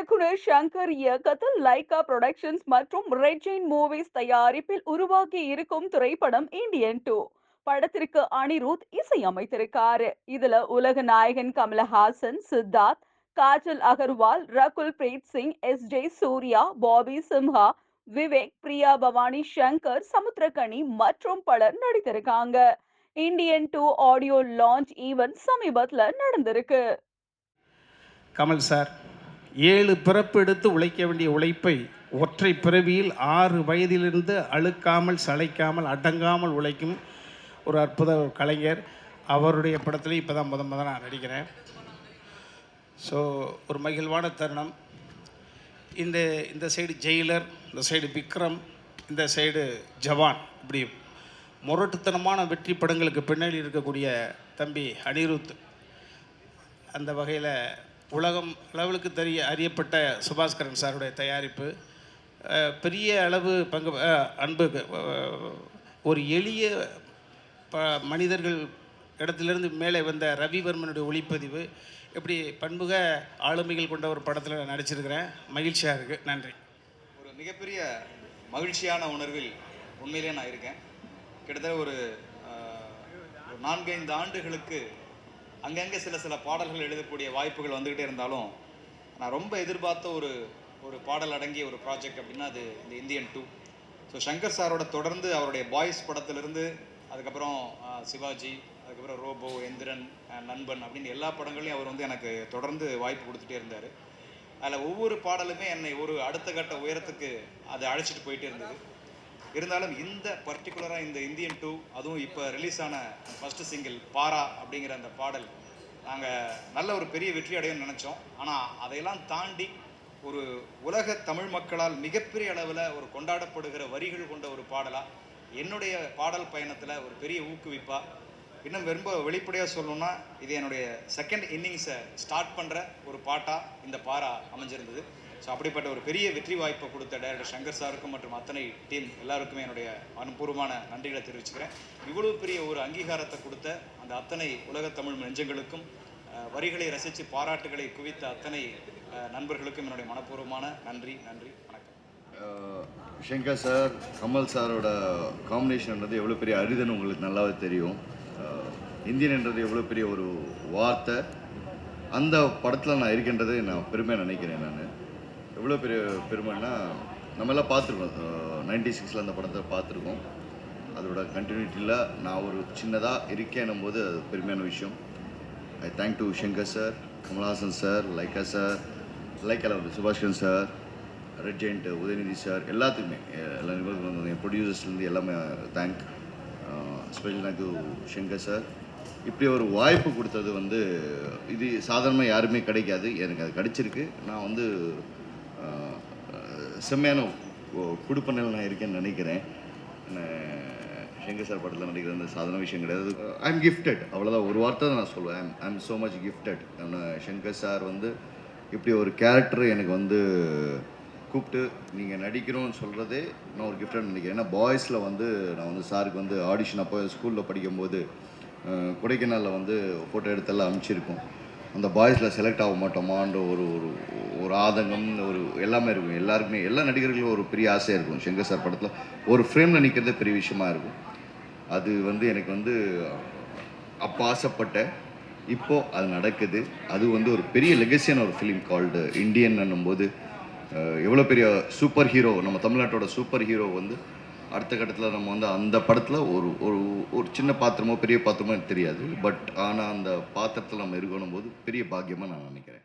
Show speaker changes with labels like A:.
A: இயக்குனர் சங்கர் இயக்கத்தில் Lyca productions மற்றும் ரெட் ஜெயின் மூவிஸ் தயாரிப்பில் உருவாக்கி இருக்கும் திரைப்படம் இந்தியன் டூ. படத்திற்கு அனிருத் இசையமைத்திருக்காரு. இதுல உலக நாயகன் கமலஹாசன் சித்தார்த் காஜல் அகர்வால் ரகுல் பிரீத் சிங் எஸ் ஜே சூர்யா பாபி சிம்ஹா விவேக் பிரியா பவானி சங்கர் சமுத்திரகனி மற்றும் பலர் நடித்திருக்காங்க. Indian two audio launch event சமீபத்தில் நடந்திருக்கு.
B: கமல் சார் ஏழு பிறப்பு எடுத்து உழைக்க வேண்டிய உழைப்பை ஒற்றை பிறவியில் ஆறு வயதிலிருந்து அழுக்காமல் சளைக்காமல் அடங்காமல் உழைக்கும் ஒரு அற்புத கலைஞர். அவருடைய படத்துல இப்போ தான் முத முத நான் நடிக்கிறேன். ஸோ ஒரு மகிழ்வான தருணம். இந்த இந்த சைடு ஜெயிலர் இந்த சைடு விக்ரம் இந்த சைடு ஜவான் இப்படி முரட்டுத்தனமான வெற்றி படங்களுக்கு பின்னாடி இருக்கக்கூடிய தம்பி அனிருத். அந்த வகையில் உலகம் அளவுக்கு தெரிய அறியப்பட்ட சுபாஸ்கரன் சாருடைய தயாரிப்பு பெரிய அளவு பங்கு அன்பு ஒரு எளிய ப மனிதர்கள் இடத்திலிருந்து மேலே வந்த ரவிவர்மனுடைய ஒளிப்பதிவு இப்படி பன்முக ஆளுமைகள் கொண்ட ஒரு படத்தில் நான் நடிச்சிருக்கிறேன். மகிழ்ச்சியாக இருக்குது நன்றி.
C: ஒரு மிகப்பெரிய மகிழ்ச்சியான உணர்வில் உண்மையிலே நான் இருக்கேன். கிட்டத்தட்ட ஒரு ஒரு நான்கைந்து ஆண்டுகளுக்கு அங்கங்கே சில சில பாடல்கள் எழுதக்கூடிய வாய்ப்புகள் வந்துக்கிட்டே இருந்தாலும் நான் ரொம்ப எதிர்பார்த்த ஒரு ஒரு பாடல் அடங்கிய ஒரு ப்ராஜெக்ட் அப்படின்னா அது இந்த இந்தியன் டூ ஸோ சங்கர் சாரோட தொடர்ந்து அவருடைய பாய்ஸ் படத்திலிருந்து அதுக்கப்புறம் சிவாஜி அதுக்கப்புறம் ரோபோ எந்திரன் நண்பன் அப்படின்னு எல்லா படங்களையும் அவர் வந்து எனக்கு தொடர்ந்து வாய்ப்பு கொடுத்துட்டே இருந்தார். அதில் ஒவ்வொரு பாடலுமே என்னை ஒரு அடுத்த கட்ட உயரத்துக்கு அதை அழைச்சிட்டு போயிட்டே இருந்தது. இருந்தாலும் இந்த பர்டிகுலராக இந்த இந்தியன் டூ அதுவும் இப்போ ரிலீஸ் ஆன ஃபஸ்ட்டு சிங்கிள் பாரா அப்படிங்கிற அந்த பாடல் நாங்கள் நல்ல ஒரு பெரிய வெற்றி அடையும்னு நினச்சோம். ஆனால் அதையெல்லாம் தாண்டி ஒரு உலக தமிழ் மக்களால் மிகப்பெரிய அளவில் ஒரு கொண்டாடப்படுகிற வரிகள் கொண்ட ஒரு பாடலாக என்னுடைய பாடல் பயணத்தில் ஒரு பெரிய ஊக்குவிப்பாக இன்னும் ரொம்ப வெளிப்படையாக சொல்லணும்னா இது என்னுடைய செகண்ட் இன்னிங்ஸை ஸ்டார்ட் பண்ணுற ஒரு பாட்டாக இந்த பாரா அமைஞ்சிருந்தது. ஸோ அப்படிப்பட்ட ஒரு பெரிய வெற்றி வாய்ப்பை கொடுத்த டைரக்டர் சங்கர் சாருக்கும் மற்றும் அத்தனை டீம் எல்லாருக்குமே என்னுடைய அனுபூர்வமான நன்றிகளை தெரிவிச்சுக்கிறேன். இவ்வளவு பெரிய ஒரு அங்கீகாரத்தை கொடுத்த அந்த அத்தனை உலகத்தமிழ் நெஞ்சங்களுக்கும் வரிகளை ரசித்து பாராட்டுகளை குவித்த அத்தனை நண்பர்களுக்கும் என்னுடைய மனப்பூர்வமான நன்றி நன்றி வணக்கம்.
D: ஷங்கர் சார் கமல் சாரோட காம்பினேஷன்ன்றது எவ்வளோ பெரிய அரிதுன்னு உங்களுக்கு நல்லாவே தெரியும். இந்தியன் இந்தியன்ன்றது எவ்வளோ பெரிய ஒரு வார்த்தை. அந்த படத்தில் நான் இருக்கின்றதை நான் பெருமையாக நினைக்கிறேன் நான். எவ்வளோ பெரிய பெருமைன்னா நம்ம எல்லாம் பார்த்துருக்கோம் நைன்டி சிக்ஸில் அந்த படத்தை பார்த்துருக்கோம். அதோட கண்டினியூட்டியில் நான் ஒரு சின்னதாக இருக்கேன்னும் போது அது பெருமையான விஷயம். I thank to Shankar sir Kamal Haasan sir Lyca sir Lyca Subaskaran sir red giant Udhayanidhi sir எல்லாத்துக்குமே எல்லா நிபுணர்களும் வந்து என் ப்ரொடியூசர்ஸ்லேருந்து எல்லாமே thank special thank to Shankar sir இப்படி ஒரு வாய்ப்பு கொடுத்தது வந்து இது சாதாரணமாக யாருமே கிடைக்காது. எனக்கு அது கிடைச்சிருக்கு. நான் வந்து செம்மையான ஒ- நான் இருக்கேன்னு நினைக்கிறேன். நான் ஷங்கர் சார் படத்தில் நடிக்கிற அந்த சாதாரண விஷயம் கிடையாது. ஐ எம் கிஃப்டட் அவ்வளோதான் ஒரு வார்த்தை தான் நான் சொல்லுவேன். I'm I'm so much gifted Shankar sir வந்து இப்படி ஒரு கேரக்டர் எனக்கு வந்து கூப்பிட்டு நீங்கள் நடிக்கிறோன்னு சொல்கிறதே நான் ஒரு கிஃப்டட் நினைக்கிறேன். ஏன்னா பாய்ஸில் வந்து நான் வந்து சாருக்கு வந்து ஆடிஷன் அப்போ ஸ்கூலில் படிக்கும்போது கொடைக்கானலில் வந்து ஃபோட்டோ எடுத்தெல்லாம் அனுப்பிச்சிருக்கோம். அந்த பாய்ஸில் செலக்ட் ஆக மாட்டோமான்ற ஒரு ஒரு ஒரு ஆதங்கம் ஒரு எல்லாமே இருக்கும். எல்லாருக்குமே எல்லா நடிகர்களுக்கும் ஒரு பெரிய ஆசையாக இருக்கும். சங்கர் சார் படத்தில் ஒரு ஃப்ரேமில் நிற்கிறதே பெரிய விஷயமா இருக்கும். அது வந்து எனக்கு வந்து அப்போ ஆசைப்பட்டேன். இப்போது அது நடக்குது. அது வந்து ஒரு பெரிய லெகசியான ஒரு ஃபிலிம் கால்டு இந்தியன் போது எவ்வளோ பெரிய சூப்பர் ஹீரோ நம்ம தமிழ்நாட்டோட சூப்பர் ஹீரோ வந்து அடுத்த கட்டத்தில் நம்ம வந்து அந்த படத்தில் ஒரு ஒரு ஒரு சின்ன பாத்திரமோ பெரிய பாத்திரமோ எனக்கு தெரியாது. பட் ஆனால் அந்த பாத்திரத்தில் நம்ம இருக்கணும் போது பெரிய பாக்கியமாக நான் நினைக்கிறேன்.